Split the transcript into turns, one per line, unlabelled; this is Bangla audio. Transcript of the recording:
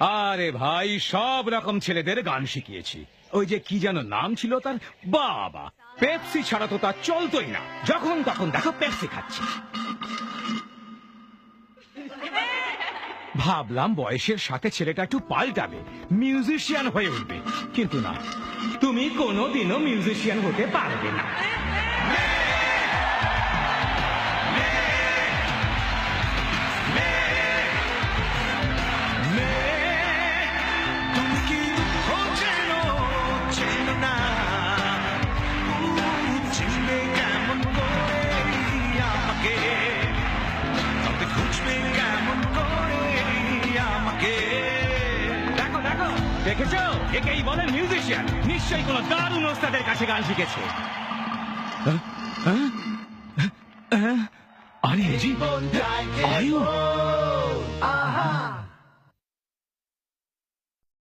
আরে ভাই, সব রকম ছেলেদের গান শিখিয়েছি। ওই যে কি যেন নাম ছিল তার? বাবা। পেপসি ছাড়া তো তার চলতোই না। যখন তখন দেখো, পেপসি খাচ্ছে। ভাবলাম বয়সের সাথে ছেলেটা একটু পাল্টাবে। মিউজিশিয়ান হয়ে উঠবে। কিন্তু না, তুমি কোনোদিনও মিউজিশিয়ান হতে পারবে না। দেখেছ? একেই বলে মিউজিশিয়ান নিশ্চয়ই কোনো দারুণ ওস্তাদের কাছে গান শিখেছে? আরে জি আয়ু!